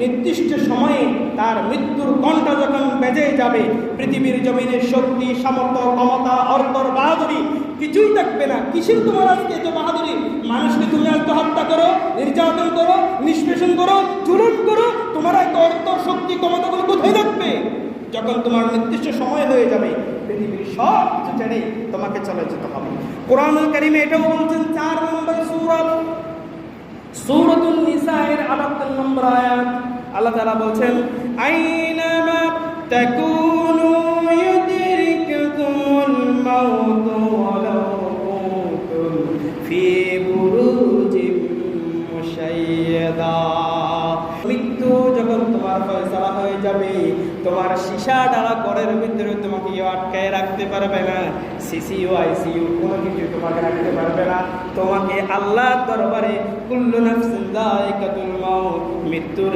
নির্দিষ্ট সময়ে তার মৃত্যুর কণ্ঠা যখন বেজে যাবে, পৃথিবীর জমিনের শক্তি, সামর্থ্য, ক্ষমতা, অর্থর বাহাদুরি কিছুই থাকবে না। কিসের তোমার আজকে এত বাহাদুরি? মানুষকে তুমি আজকে হত্যা করো, নির্যাতন করো, নিষ্পেষণ করো, জুলুম করো, তোমার এত অর্থ শক্তি ক্ষমতাগুলো কোথায় থাকবে? যখন তোমার নির্দিষ্ট সময় হয়ে যাবে, পৃথিবীর সব কিছু ছেড়ে তোমাকে চলে যেতে হবে। কোরআনুল কারিমে এটাও বলছেন, চার নম্বর সুরত সূরাতুন নিসায়ের 78 নম্বর আয়াত। আল্লাহ তাআলা বলছেন আইনামা তাকুনু মাউত ফি বুরুজিম মৃত্যু যখন তোমার ফয়সালা হয়ে যাবে, তোমার সীসা ডালা ঘরের ভিতরে তোমাকে কেউ আটকায় রাখতে পারবে না। সিসিউ আইসিইউ কোনো কিছু তোমাকে রাখতে পারবে না। তোমাকে আল্লাহ দরবারে কুল্লু নাফসিন দায়িকাতুল মাউত, মৃত্যুর